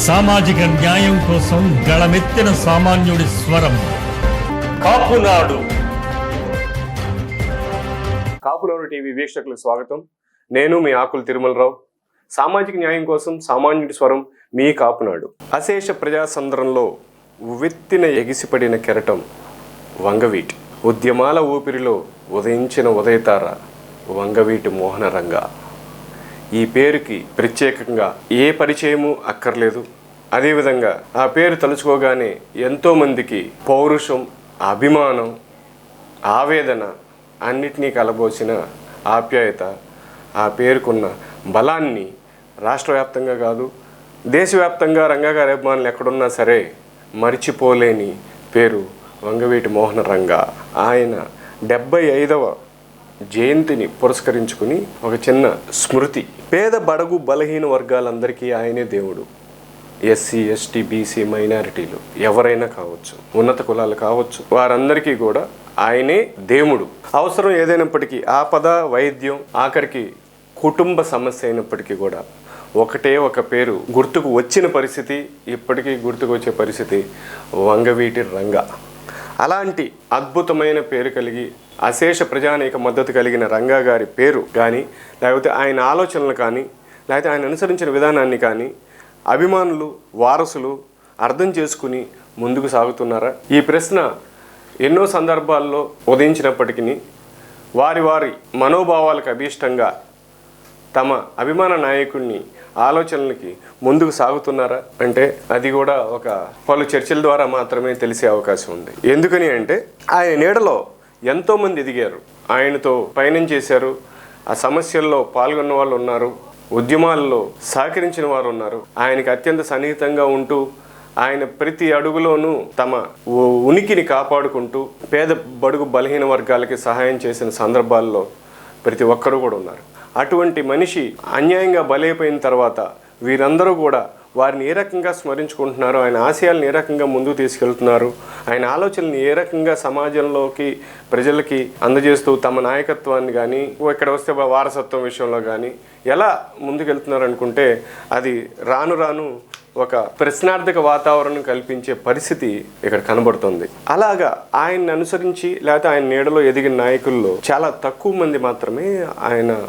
సామాజిక న్యాయం కోసం గళమెత్తిన సామాన్యుడి స్వరం. కాపునాడు. కాపునాడు టీవీ వీక్షకులకు స్వాగతం. నేను మీ ఆకులు తిరుమలరావు. సామాజిక న్యాయం కోసం సామాన్యుడి స్వరం మీ కాపునాడు. అశేష ప్రజాసంద్రంలో ఉవ్వెత్తిన ఎగిసిపడిన కెరటం వంగవీటి. ఉద్యమాల ఊపిరిలో ఉదయించిన ఉదయతార వంగవీటి మోహన రంగా ఈ పేరుకి ప్రత్యేకంగా ఏ పరిచయము అక్కర్లేదు. అదేవిధంగా ఆ పేరు తలుచుకోగానే ఎంతోమందికి పౌరుషం అభిమానం ఆవేదన అన్నిటినీ కలబోసిన ఆప్యాయత ఆ పేరుకున్న బలాన్ని రాష్ట్ర వ్యాప్తంగా కాదు దేశవ్యాప్తంగా రంగగారి అభిమానులు ఎక్కడున్నా సరే మరిచిపోలేని పేరు వంగవీటి మోహన రంగ. ఆయన డెబ్బై ఐదవ జయంతిని పురస్కరించుకుని ఒక చిన్న స్మృతి పేద బడగు బలహీన వర్గాలందరికీ ఆయనే దేవుడు. ఎస్సీ ఎస్టీ బీసీ మైనారిటీలు ఎవరైనా కావచ్చు ఉన్నత కులాలు కావచ్చు వారందరికీ కూడా ఆయనే దేవుడు. అవసరం ఏదైనప్పటికీ ఆపద వైద్యం ఆఖరికి కుటుంబ సమస్య అయినప్పటికీ కూడా ఒకటే ఒక పేరు గుర్తుకు వచ్చిన పరిస్థితి ఇప్పటికీ గుర్తుకు వచ్చే పరిస్థితి వంగవీటి రంగ. అలాంటి అద్భుతమైన పేరు కలిగి అశేష ప్రజానేక మద్దతు కలిగిన రంగా గారి పేరు కానీ లేకపోతే ఆయన ఆలోచనలు కానీ లేకపోతే ఆయన అనుసరించిన విధానాన్ని కానీ అభిమానులు వారసులు అర్థం చేసుకుని ముందుకు సాగుతున్నారా? ఈ ప్రశ్న ఎన్నో సందర్భాల్లో ఉదయించినప్పటికీ వారి వారి మనోభావాలకు అభీష్టంగా తమ అభిమాన నాయకుడిని ఆలోచనలకి ముందుకు సాగుతున్నారా? అంటే అది కూడా ఒక పలు చర్చల ద్వారా మాత్రమే తెలిసే అవకాశం ఉంది. ఎందుకని అంటే ఆయన నీడలో ఎంతోమంది ఎదిగారు. ఆయనతో పయనం చేశారు. ఆ సమస్యల్లో పాల్గొన్న వాళ్ళు ఉన్నారు. ఉద్యమాల్లో సహకరించిన వారు ఉన్నారు. ఆయనకి అత్యంత సన్నిహితంగా ఉంటూ ఆయన ప్రతి అడుగులోనూ తమ ఉనికిని కాపాడుకుంటూ పేద బడుగు బలహీన వర్గాలకి సహాయం చేసిన సందర్భాల్లో ప్రతి ఒక్కరూ కూడా ఉన్నారు. అటువంటి మనిషి అన్యాయంగా బలైపోయిన తర్వాత వీరందరూ కూడా వారిని ఏ రకంగా స్మరించుకుంటున్నారు ఆయన ఆశయాలను ఏ రకంగా ముందుకు తీసుకెళ్తున్నారు ఆయన ఆలోచనల్ని ఏ రకంగా సమాజంలోకి ప్రజలకి అందజేస్తూ తమ నాయకత్వాన్ని కానీ ఇక్కడ వస్తే వారసత్వం విషయంలో కానీ ఎలా ముందుకెళ్తున్నారు అనుకుంటే అది రాను రాను ఒక ప్రశ్నార్థక వాతావరణం కల్పించే పరిస్థితి ఇక్కడ కనబడుతుంది. అలాగా ఆయన్ని అనుసరించి లేకపోతే ఆయన నీడలో ఎదిగిన నాయకుల్లో చాలా తక్కువ మంది మాత్రమే ఆయన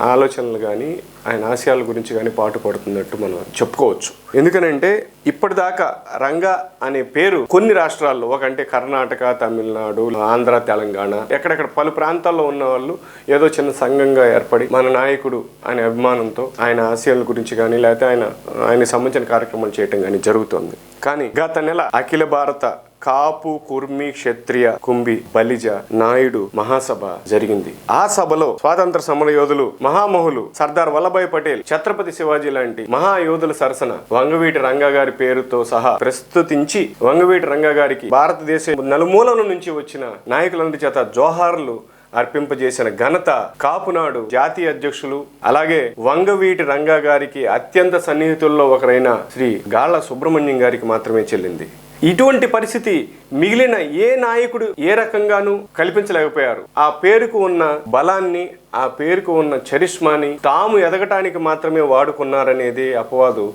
ఆలోచనలు కానీ ఆయన ఆశయాల గురించి కానీ పాటు పడుతున్నట్టు మనం చెప్పుకోవచ్చు. ఎందుకనంటే ఇప్పటిదాకా రంగ అనే పేరు కొన్ని రాష్ట్రాల్లో ఒకంటే కర్ణాటక తమిళనాడు ఆంధ్ర తెలంగాణ ఎక్కడెక్కడ పలు ప్రాంతాల్లో ఉన్న వాళ్ళు ఏదో చిన్న సంఘంగా ఏర్పడి మన నాయకుడు అనే అభిమానంతో ఆయన ఆశయాల గురించి కానీ లేకపోతే ఆయన ఆయన సంబంధించిన కార్యక్రమాలు చేయటం కానీ జరుగుతుంది. కానీ గత నెల అఖిల భారత కాపు కుర్మి క్షత్రియ కుంభి బలిజ నాయుడు మహాసభ జరిగింది. ఆ సభలో స్వాతంత్ర సమర యోధులు మహామహులు సర్దార్ వల్లభాయ్ పటేల్ ఛత్రపతి శివాజీ లాంటి మహాయోధుల సరసన వంగవీటి రంగా గారి పేరుతో సహా ప్రస్తుతించి వంగవీటి రంగా గారికి భారతదేశం నలుమూలల నుంచి వచ్చిన నాయకులందరి చేత జోహార్లు అర్పింపజేసిన ఘనత కాపునాడు జాతీయ అధ్యక్షులు అలాగే వంగవీటి రంగా గారికి అత్యంత సన్నిహితుల్లో ఒకరైన శ్రీ గాళ్ళ సుబ్రహ్మణ్యం గారికి మాత్రమే చెల్లింది. ఇటువంటి పరిస్థితి మిగిలిన ఏ నాయకుడు ఏ రకంగానూ కల్పించలేకపోయారు. ఆ పేరుకు ఉన్న బలాన్ని ఆ పేరుకు ఉన్న చరిష్మాని తాము ఎదగటానికి మాత్రమే వాడుకున్నారనేది అపవాదు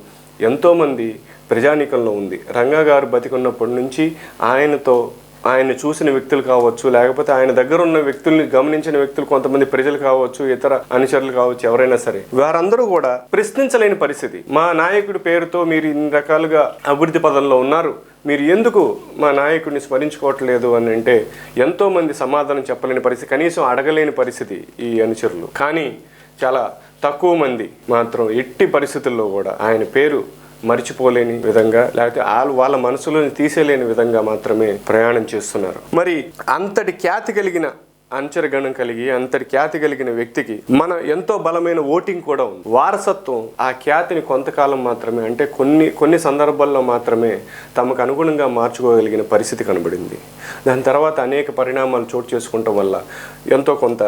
ఎంతోమంది ప్రజానీకంలో ఉంది. రంగా గారు బతికున్నప్పటి నుంచి ఆయనతో ఆయన చూసిన వ్యక్తులు కావచ్చు లేకపోతే ఆయన దగ్గర ఉన్న వ్యక్తుల్ని గమనించిన వ్యక్తులు కొంతమంది ప్రజలు కావచ్చు ఇతర అనుచరులు కావచ్చు ఎవరైనా సరే వారందరూ కూడా ప్రశ్నించలేని పరిస్థితి. మా నాయకుడి పేరుతో మీరు ఇన్ని రకాలుగా అభివృద్ధి పదంలో ఉన్నారు. మీరు ఎందుకు మా నాయకుడిని స్మరించుకోవట్లేదు అని అంటే ఎంతోమంది సమాధానం చెప్పలేని పరిస్థితి కనీసం అడగలేని పరిస్థితి ఈ అనుచరులు. కానీ చాలా తక్కువ మంది మాత్రం ఎట్టి పరిస్థితుల్లో కూడా ఆయన పేరు మర్చిపోలేని విధంగా లేకపోతే వాళ్ళు వాళ్ళ మనసులోని తీసేలేని విధంగా మాత్రమే ప్రయాణం చేస్తున్నారు. మరి అంతటి ఖ్యాతి కలిగిన అంచరగణం కలిగి అంతటి ఖ్యాతి కలిగిన వ్యక్తికి మన ఎంతో బలమైన ఓటింగ్ కూడా ఉంది. వారసత్వం ఆ ఖ్యాతిని కొంతకాలం మాత్రమే అంటే కొన్ని కొన్ని సందర్భాల్లో మాత్రమే తమకు అనుగుణంగా మార్చుకోగలిగిన పరిస్థితి కనబడింది. దాని తర్వాత అనేక పరిణామాలు చోటు చేసుకోవటం వల్ల ఎంతో కొంత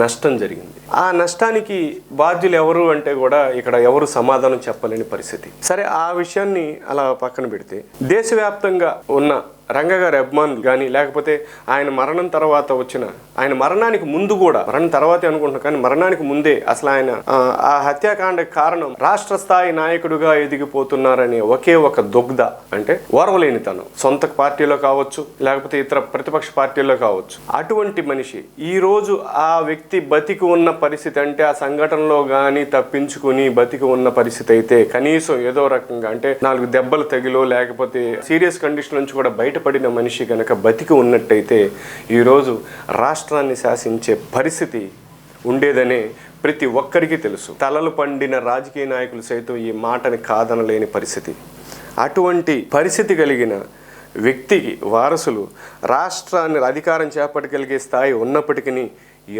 నష్టం జరిగింది. ఆ నష్టానికి బాధ్యులు ఎవరు అంటే కూడా ఇక్కడ ఎవరు సమాధానం చెప్పలేని పరిస్థితి. సరే ఆ విషయాన్ని అలా పక్కన పెడితే దేశవ్యాప్తంగా ఉన్న రంగగారి అభిమానులు కానీ లేకపోతే ఆయన మరణం తర్వాత వచ్చిన ఆయన మరణానికి ముందు కూడా మరణం తర్వాతే అనుకుంటున్నాం కానీ మరణానికి ముందే అసలు ఆయన ఆ, హత్యాకాండకి హత్యాకాండ కారణం రాష్ట్ర స్థాయి నాయకుడుగా ఎదిగిపోతున్నారనే ఒకే ఒక దుగ్ధ అంటే ఓర్వలేనితనం. సొంత పార్టీలో కావచ్చు లేకపోతే ఇతర ప్రతిపక్ష పార్టీల్లో కావచ్చు. అటువంటి మనిషి ఈ రోజు ఆ వ్యక్తి బతికి ఉన్న పరిస్థితి అంటే ఆ సంఘటనలో కానీ తప్పించుకుని బతికి ఉన్న పరిస్థితి అయితే కనీసం ఏదో రకంగా అంటే నాలుగు దెబ్బలు తగిలో లేకపోతే సీరియస్ కండిషన్ నుంచి కూడా బయట బయటపడిన మనిషి కనుక బతికి ఉన్నట్టయితే ఈరోజు రాష్ట్రాన్ని శాసించే పరిస్థితి ఉండేదనే ప్రతి ఒక్కరికి తెలుసు. తలలు పండిన రాజకీయ నాయకులు సైతం ఈ మాటని కాదనలేని పరిస్థితి. అటువంటి పరిస్థితి కలిగిన వ్యక్తికి వారసులు రాష్ట్రాన్ని అధికారం చేపట్టగలిగే స్థాయి ఉన్నప్పటికీ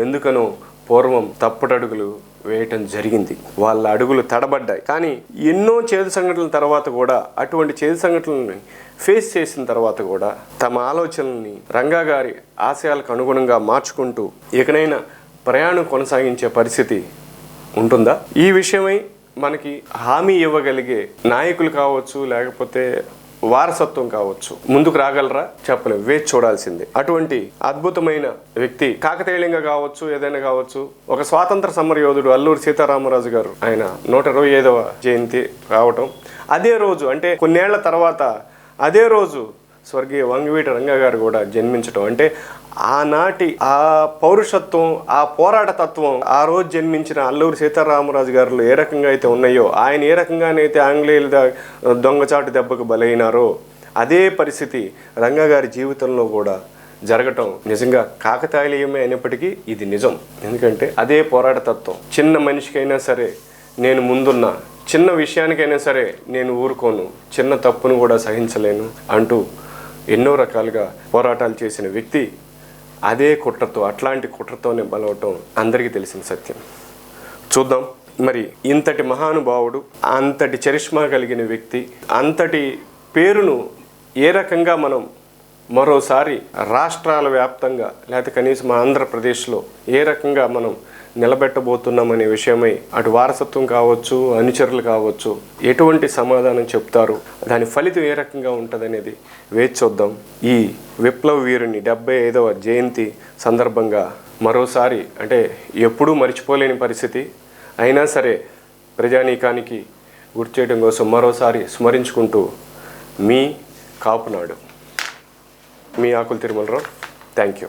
ఎందుకనో పూర్వం తప్పుడడుగులు వేయటం జరిగింది. వాళ్ళ అడుగులు తడబడ్డాయి. కానీ ఎన్నో చేదు సంఘటనల తర్వాత కూడా అటువంటి చేదు సంఘటనల్ని ఫేస్ చేసిన తర్వాత కూడా తమ ఆలోచనల్ని రంగా గారి ఆశయాలకు అనుగుణంగా మార్చుకుంటూ ఇకనైనా ప్రయాణం కొనసాగించే పరిస్థితి ఉంటుందా? ఈ విషయమై మనకి హామీ ఇవ్వగలిగే నాయకులు కావచ్చు లేకపోతే వారసత్వం కావచ్చు. ముందుకు రాగలరా? చెప్పలేం. వేచి చూడాల్సిందే. అటువంటి అద్భుతమైన వ్యక్తి కాకతీయంగా కావచ్చు ఏదైనా కావచ్చు ఒక స్వాతంత్ర సమర యోధుడు అల్లూరి సీతారామరాజు గారు ఆయన నూట ఇరవై ఐదవ జయంతి రావటం. అదే రోజు అంటే కొన్నేళ్ళ తర్వాత అదే రోజు స్వర్గీయ వంగవీటి రంగ గారు కూడా జన్మించటం. అంటే ఆనాటి ఆ పౌరుషత్వం ఆ పోరాట తత్వం ఆ రోజు జన్మించిన అల్లూరి సీతారామరాజు గారులు ఏ రకంగా అయితే ఉన్నాయో ఆయన ఏ రకంగానైతే ఆంగ్లేయుల దొంగచాటు దెబ్బకు బలైనారో అదే పరిస్థితి రంగగారి జీవితంలో కూడా జరగటం నిజంగా కాకతాళీయమే అయినప్పటికీ ఇది నిజం. ఎందుకంటే అదే పోరాట తత్వం. చిన్న మనిషికైనా సరే నేను ముందున్నా చిన్న విషయానికైనా సరే నేను ఊరుకోను చిన్న తప్పును కూడా సహించలేను అంటూ ఎన్నో రకాలుగా పోరాటాలు చేసిన వ్యక్తి అదే కుట్రతో అట్లాంటి కుట్రతోనే బలవటం అందరికీ తెలిసిన సత్యం. చూద్దాం. మరి ఇంతటి మహానుభావుడు అంతటి చరిష్మా కలిగిన వ్యక్తి అంతటి పేరును ఏ రకంగా మనం మరోసారి రాష్ట్రాల వ్యాప్తంగా లేకపోతే కనీసం ఆంధ్రప్రదేశ్లో ఏ రకంగా మనం నిలబెట్టబోతున్నామనే విషయమై అటు వారసత్వం కావచ్చు అనుచరులు కావచ్చు ఎటువంటి సమాధానం చెప్తారు దాని ఫలితం ఏ రకంగా ఉంటుందనేది వేచి చూద్దాం. ఈ విప్లవ వీరుని డెబ్బై ఐదవ జయంతి సందర్భంగా మరోసారి అంటే ఎప్పుడూ మర్చిపోలేని పరిస్థితి. అయినా సరే ప్రజానీకానికి గుర్తు చేయడం కోసం మరోసారి స్మరించుకుంటూ మీ కాపునాడు. మీ Akula Tirumalarao. Thank you